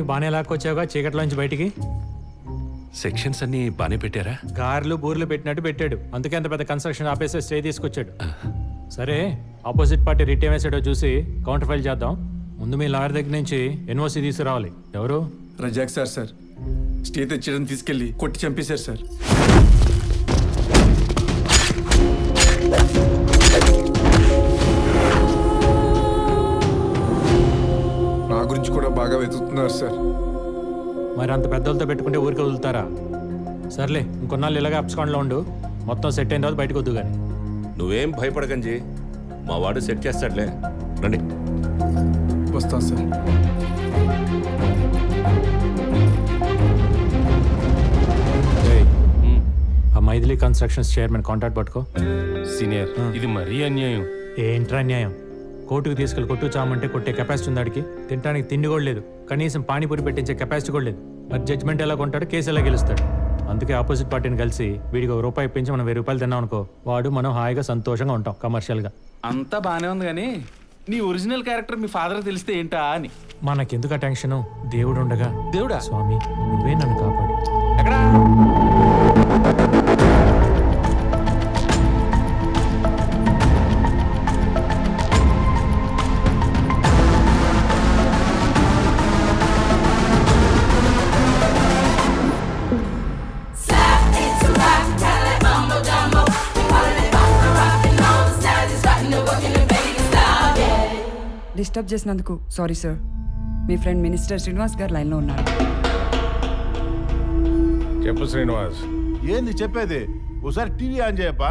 మొత్తానికి బాగానే లాక్కొచ్చావుగా చీకట్లోంచి బయటికి? సెక్షన్స్ అన్ని బానే పెట్టారా? కార్లు బూర్లు పెట్టినట్టు పెట్టాడు. అందుకే అంత పెద్ద కన్స్ట్రక్షన్ ఆపేసి స్టే తీసుకొచ్చాడు. సరే ఆపోజిట్ పార్టీ రిట్ ఏం వేసాడో చూసి కౌంటర్ ఫైల్ చేద్దాం. ముందు మీ లాయర్ దగ్గర నుంచి ఎన్ఓసి తీసుకురావాలి. ఎవరు? Razak sir sir. స్టే తెచ్చడం తీసుకెళ్ళి కొట్టి చంపేశారు సార్. గురించి కూడా బాగా వెతుకుతున్నారు సార్. మరి అంత పెద్దలతో పెట్టుకుంటే ఊరికి వదులుతారా? సర్లే ఇంకొన్నాళ్ళు ఇలాగే అప్స్కాండ్లో ఉండు. మొత్తం సెట్ అయిన తర్వాత బయటకు వద్దు కానీ నువ్వేం భయపడకంజీ. మా వాడు సెట్ చేస్తాడులే. రండి. వస్తాను సార్. ఆ మైథిలి కన్స్ట్రక్షన్స్ చైర్మన్ కాంటాక్ట్ పట్టుకో. సీనియర్. ఇది మరీ అన్యాయం. ఏంట్రా న్యాయం కోర్టుకు తీసుకెళ్ళి కొట్టు చామంటే కొట్టే కెపాసిటీ ఉంది ఆడికి. తినడానికి తిండి కూడా లేదు. కనీసం పానీపూరి పెట్టించే కెపాసిటీ కూడా లేదు. మరి జడ్జ్మెంట్ ఎలా కొంటాడు? కేసు ఎలా గెలుస్తాడు? అందుకే ఆపోజిట్ పార్టీని కలిసి వీడికి ఒక రూపాయి ఇప్పించి మనం వెయ్యి రూపాయలు తిన్నాం అనుకో వాడు మనం హాయిగా సంతోషంగా ఉంటాం కమర్షియల్గా అంతా బానే ఉంది కానీ నీ ఒరిజినల్ క్యారెక్టర్ మీ ఫాదర్ తెలిస్తే ఏంటా అని. మనకెందుకు ఆ టెన్షను దేవుడు ఉండగా. దేవుడా? స్వామి నువ్వే నన్ను డిస్టర్బ్ చేసినందుకు సారీ సార్. మీ ఫ్రెండ్ మినిస్టర్ శ్రీనివాస్ గారు లైన్లో ఉన్నారు. చెప్పు శ్రీనివాస్. ఏంది చెప్పేది? ఒకసారి టీవీ ఆన్ చేయప్పా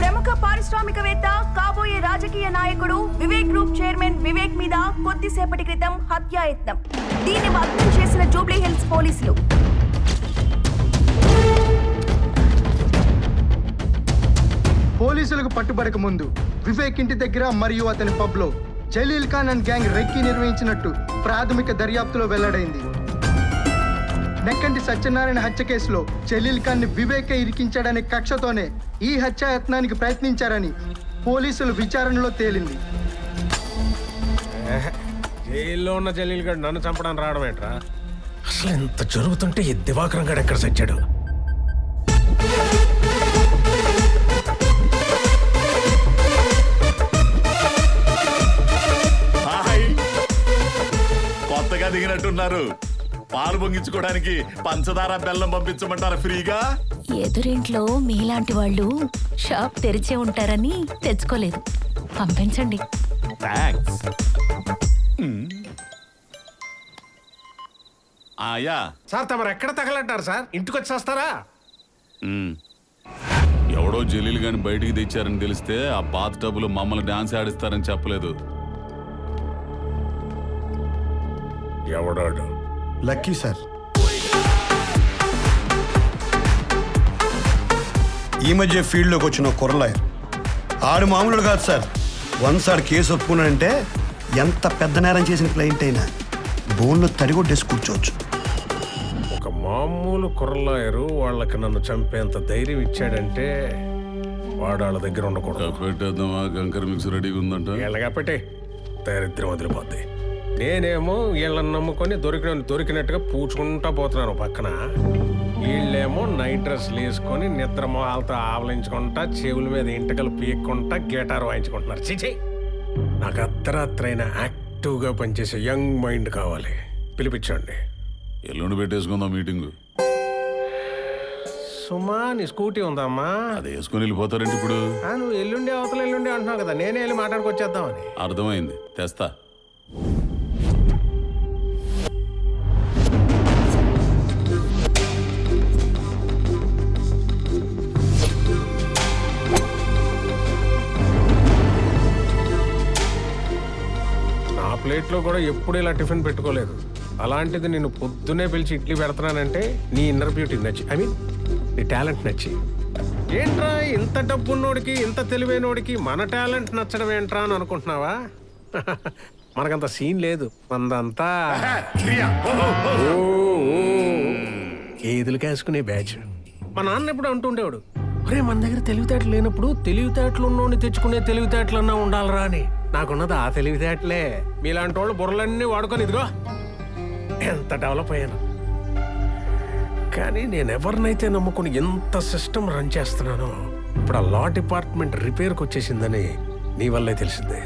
ప్రముఖ పారిశ్రామికవేత్త కాబోయే రాజకీయ నాయకుడు వివేక్ గ్రూప్ చైర్మన్ వివేక్ మీద కొద్దిసేపటి క్రితం హత్యాయత్నం. దీన్ని భగ్నం చేసిన జూబ్లీ హిల్స్ పోలీసులు. పోలీసులకు పట్టుబడక ముందు వివేక్ ఇంటి దగ్గర మరియు అతని పబ్లో Jalil Khan and gang recce నిర్వహించినట్టు ప్రాథమిక దర్యాప్తులో వెల్లడైంది. నెక్కంటి సత్యనారాయణ హత్య కేసులో జలీల్ ఖాన్ని వివేకే ఇరికించాడనే కక్షతోనే ఈ హత్యాయత్నానికి ప్రయత్నించారని పోలీసులు విచారణలో తేలింది. జైల్లో ఉన్న జలీల్ గడు నన్ను చంపడానికి రావడం ఏంట్రా? అసలు ఎంత జరుగుతుంటే ఈ దివాకరం గడు ఎక్కడ చచ్చాడు కొత్తగా దిగినట్టున్నారు. పాలు పొంగించుకోవడానికి పంచదార బెల్లం పంపించమంటారా ఫ్రీగా? ఎదురింట్లో మీలాంటి వాళ్ళు షాప్ తెరిచే ఉంటారని తెచ్చుకోలేదు. పంపించండి. థ్యాంక్స్ ఆయా. సార్ తమరు ఎక్కడ తగలంటారు సార్? ఇంటికి వచ్చేస్తారా ఎవడో జలీల్ గాని బయటికి తెచ్చారని తెలిస్తే ఆ బాత్ టబ్బులు మమ్మల్ని డాన్స్ ఆడిస్తారని చెప్పలేదు. ఎవడాడు? Lucky sir. ఈ మధ్య ఫీల్డ్లోకి వచ్చిన కుర్రలాయర్ ఆడు మామూలు కాదు సార్. వన్స్ ఆడు కేసు ఒప్పుకున్నాడంటే ఎంత పెద్ద నేరం చేసిన క్లయింట్ అయినా బోన్లో తడిగొట్టేసి కూర్చోవచ్చు. ఒక మామూలు కుర్రలాయరు వాళ్ళకి నన్ను చంపేంత ధైర్యం ఇచ్చాడంటే వాడు వాళ్ళ దగ్గర ఉండకూడదు. పెట్టేద్దామా? కంకర మిక్స్ రెడీగా ఉందంట. వీళ్ళగా పెట్టే. దరిద్రం వదిలిపోద్ది. నేనేమో వీళ్ళని నమ్ముకొని దొరికిన దొరికినట్టుగా పూచుకుంటా పోతున్నాను పక్కన. వీళ్ళేమో నైట్ డ్రెస్లు వేసుకొని నిద్ర మొహాలతో ఆవలించుకుంటా చెవుల మీద ఇంటకలు పీక్కుంటా గిటార్ వాయించుకుంటున్నారు. చిచి నాకు అర్ధరాత్రైన యాక్టివ్గా పనిచేసే యంగ్ మైండ్ కావాలి. పిలిపించండి. ఎల్లుండి పెట్టేసుకుందాం మీటింగ్. సుమా నీ స్కూటీ ఉందమ్మా. అది వేసుకొని వెళ్ళిపోతారంటే ఇప్పుడు? ఆ, నువ్వు ఎల్లుండి అవతల ఎల్లుండి అంటున్నావు కదా నేనే వెళ్ళి మాట్లాడుకొచ్చేద్దామని. అర్థమైంది. తెస్తా. ప్లేట్లో కూడా ఎప్పుడు ఇలా టిఫిన్ పెట్టుకోలేదు. అలాంటిది నేను పొద్దునే పిలిచి ఇడ్లీ పెడుతున్నానంటే నీ ఇన్నర్ బ్యూటీ నచ్చి ఐ మీన్ నీ టాలెంట్ నచ్చి. ఏంట్రా ఇంత డబ్బున్నోడికి ఇంత తెలివైనోడికి మన టాలెంట్ నచ్చడం ఏంట్రా అని అనుకుంటున్నావా? మనకంత సీన్ లేదు మందంతా. ఏదులు కాసుకునే బ్యాచ్ మా నాన్న ఎప్పుడు అంటూ ఉండేవాడు ఒరే మన దగ్గర తెలివితేటలు లేనప్పుడు తెలివితేటలు ఉన్నోని తెచ్చుకునే తెలివితేటలన్నా ఉండాలిరా అని. నాకున్నది ఆ తెలివితేటలే. మీలాంటి వాళ్ళు బుర్రలన్నీ వాడుకొని ఇదిగో. ఎంత డెవలప్ అయ్యాను. కానీ నేను ఎవరినైతే నమ్ముకుని ఎంత సిస్టమ్ రన్ చేస్తున్నానో ఇప్పుడు ఆ లా డిపార్ట్మెంట్ రిపేర్కి వచ్చేసిందని నీ వల్లే తెలిసిందే.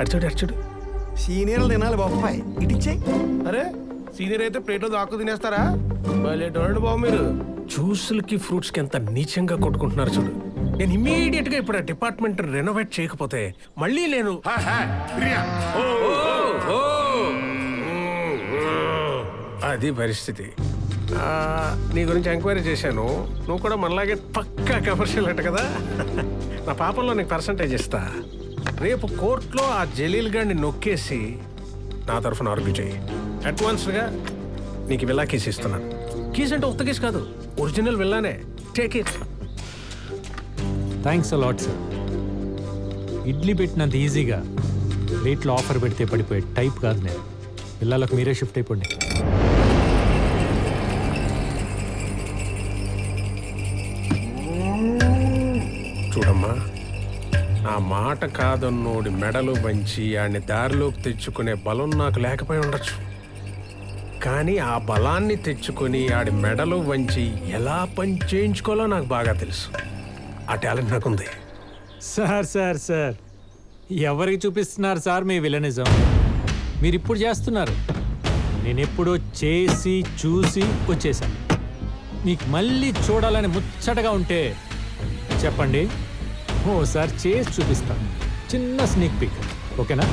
అడిచాడు అడిచాడు సీనియర్లు తినాలి బాబాయ్ ఇటిచ్చే అరే సీనియర్ అయితే ప్లేట్లో దాక్కు తినేస్తారా? బాబు మీరు. జ్యూసులకి ఫ్రూట్స్కి ఎంత నీచంగా కొట్టుకుంటున్నారు చూడు. నేను ఇమీడియట్గా ఇప్పుడు ఆ డిపార్ట్మెంట్ రెనోవేట్ చేయకపోతే మళ్ళీ నేను. అది పరిస్థితి. నీ గురించి ఎంక్వైరీ చేశాను. నువ్వు కూడా మనలాగే పక్కా కమర్షియల్ అంట కదా. నా పాపంలో నీకు పర్సంటేజ్ ఇస్తా. రేపు కోర్టులో ఆ జలీల్ గారిని నొక్కేసి నా తరఫున ఆర్గ్యూ చేయి. అడ్వాన్స్డ్గా నీకు విల్లా కేసు ఇస్తున్నాను. కీస్ అంటే ఉత్త కేసు కాదు. Original విల్లానే take it thanks a lot sir idli పెట్టినంత ఈజీగా రేట్లో ఆఫర్ పెడితే పడిపోయే టైప్ కాదు నేను. పిల్లలకు మీరే షిఫ్ట్ అయిపోండి. చూడమ్మా నా మాట కాదన్నోడి మెడలు వంచి ఆడిని దారిలోకి తెచ్చుకునే బలం నాకు లేకపోయి ఉండొచ్చు. కానీ ఆ బలాన్ని తెచ్చుకొని ఆడి మెడలు వంచి ఎలా పని చేయించుకోవాలో నాకు బాగా తెలుసు. ఆ టాలెంట్ నాకుంది. Sir sir sir. ఎవరికి చూపిస్తున్నారు సార్ మీ విలనిజం? మీరు ఇప్పుడు చేస్తున్నారు. నేను ఎప్పుడో చేసి చూసి వచ్చేసాను మీకు మళ్ళీ చూడాలని ముచ్చటగా ఉంటే చెప్పండి. ఓసారి చేసి చూపిస్తాను. చిన్న స్నీక్ పిక్ ఓకేనా?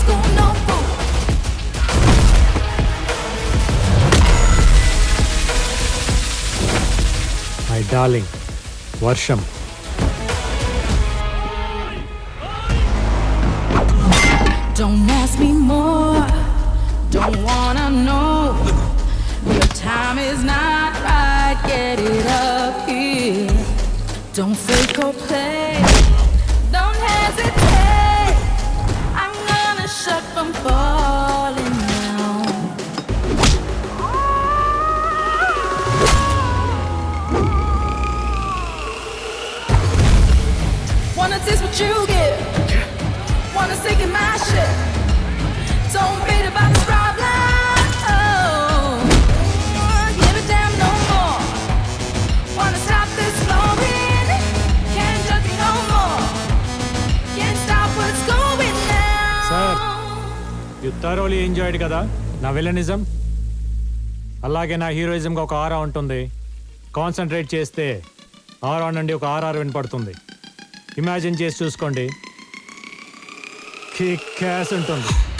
school, no fool. My darling వర్షం Don't ask me more. Don't wanna know. Your time is not right. Get it up here. Don't fake or play. Don't hesitate. I'm gonna shut from falling down. Wanna taste what you you thoroughly enjoyed కదా? నా villainism? అలాగే నా హీరోయిజంగా ఒక ఆరా ఉంటుంది. Concentrate చేస్తే ఆరా నుండి ఒక RR వినపడుతుంది. ఇమాజిన్ చేసి చూసుకోండి. కిక్ క్యాస్ ఉంటుంది.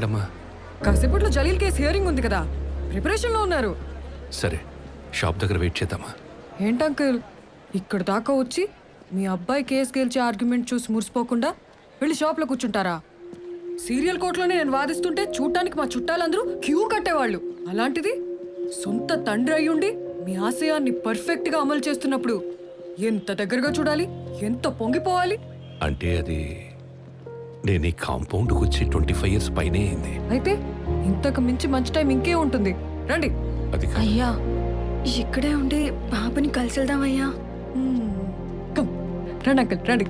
ఎక్కడమ్మా? కాసేపట్లో జలీల్ కేసు హియరింగ్ ఉంది కదా. ప్రిపరేషన్లో ఉన్నారు. సరే షాప్ దగ్గర వెయిట్ చేద్దామా? ఏంటి అంకుల్? ఇక్కడ దాకా వచ్చి మీ అబ్బాయి కేసు గెలిచే ఆర్గ్యుమెంట్ చూసి మురిసిపోకుండా వెళ్ళి షాప్లో కూర్చుంటారా? సీరియల్ కోర్టులోనే నేను వాదిస్తుంటే చూడటానికి మా చుట్టాలందరూ క్యూ కట్టేవాళ్ళు. అలాంటిది సొంత తండ్రి అయ్యుండి మీ ఆశయాన్ని పర్ఫెక్ట్గా అమలు చేస్తున్నప్పుడు ఎంత దగ్గరగా చూడాలి? ఎంత పొంగిపోవాలి? అంటే అది నేను ఈ కాంపౌండ్కి వచ్చి ట్వంటీ ఫైవ్ ఇయర్స్ పైనే అయింది. అయితే ఇంతకు మించి మంచి టైం ఇంకే ఉంటుంది. రండి. అది అయ్యా ఇక్కడే ఉండి బాబుని కలిసి వెళ్దామయ్యా కమ్. రండి అంకల్ రండి.